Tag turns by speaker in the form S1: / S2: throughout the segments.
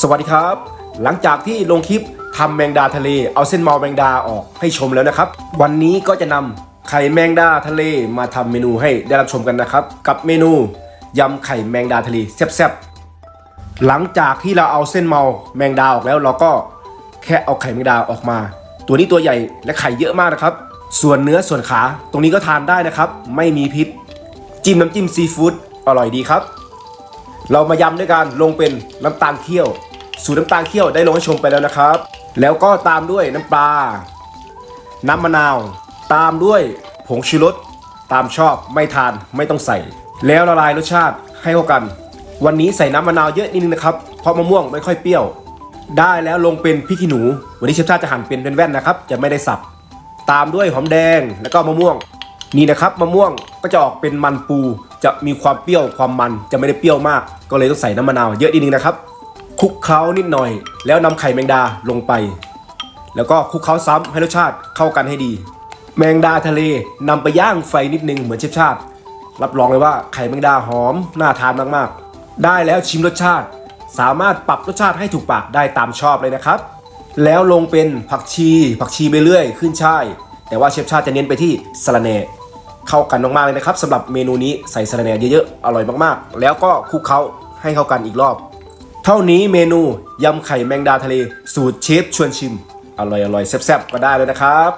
S1: สวัสดีครับ หลังจากที่ลงคลิปทำแมงดาทะเล เอาเส้นเมาแมงดาออกให้ชมแล้วนะครับ วันนี้ก็จะนำไข่แมงดาทะเลมาทำเมนูให้ได้รับชมกันนะครับ กับเมนูยำไข่แมงดาทะเลแซ่บๆหลังจากที่เราเอาเส้นเมาแมงดาออกแล้ว เราก็แค่เอาไข่แมงดาออกมา ตัวนี้ตัวใหญ่และไข่เยอะมากนะครับ ส่วนเนื้อส่วนขาตรงนี้ก็ทานได้นะครับ ไม่มีพิษ จิ้มน้ำจิ้มซีฟู้ดอร่อยดีครับ เรามายำด้วยการลงเป็นน้ำตาลเคี่ยว สูตรน้ำตาลเคี่ยวได้ลงให้ชมไปแล้วนะครับ แล้วก็ตามด้วยน้ำปลา น้ำมะนาว ตามด้วยผงชูรสตามชอบไม่ทานไม่ต้องใส่ แล้วละลายรสชาติให้เข้ากัน วันนี้ใส่น้ำมะนาวเยอะนิดนึงนะครับเพราะมะม่วงไม่ค่อยเปรี้ยว ได้แล้วลงเป็นพริกขี้หนู วันนี้เชฟชาติจะหั่นเป็นแว่นๆนะครับ จะไม่ได้สับ ตามด้วยหอมแดงแล้วก็มะม่วง นี่นะครับมะม่วงก็จะออกเป็นมันปู จะมีความเปรี้ยวความมันจะไม่ได้เปรี้ยวมาก ก็เลยต้องใส่น้ำมะนาวเยอะนิดนึงนะครับคลุกเคล้านิดหน่อย แล้วนำไข่แมงดาลงไป แล้วก็คลุกเคล้าซ้ำให้รสชาติเข้ากันให้ดี แมงดาทะเลนำไปย่างไฟนิดนึงเหมือนเชฟชาติ รับรองเลยว่าไข่แมงดาหอมน่าทานมากๆ ได้แล้วชิมรสชาติ สามารถปรับรสชาติให้ถูกปากได้ตามชอบเลยนะครับ แล้วลงเป็นผักชี ผักชีไปเรื่อย ขึ้นช่ายแต่ว่าเชฟชาติจะเน้นไปที่สะระแหน่ เข้ากันมากๆเลยนะครับสำหรับเมนูนี้ใส่สะระแหน่เยอะๆอร่อยมากๆ แล้วก็คลุกเคล้าให้เข้ากันอีกรอบ เท่านี้เมนูยำไข่แมงดาทะเล สูตรเชฟชวนชิม อร่อยๆแซ่บๆก็ได้เลยนะครับ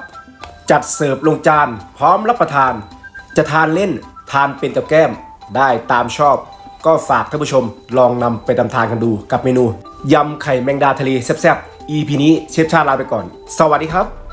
S1: จัดเสิร์ฟลงจานพร้อมรับประทาน จะทานเล่นทานเป็นกับแก้มได้ตามชอบ ก็ฝากท่านผู้ชมลองนำไปทำทานกันดูกับเมนูยำไข่แมงดาทะเลแซ่บๆ EP นี้เชฟชาลาไปก่อน สวัสดีครับ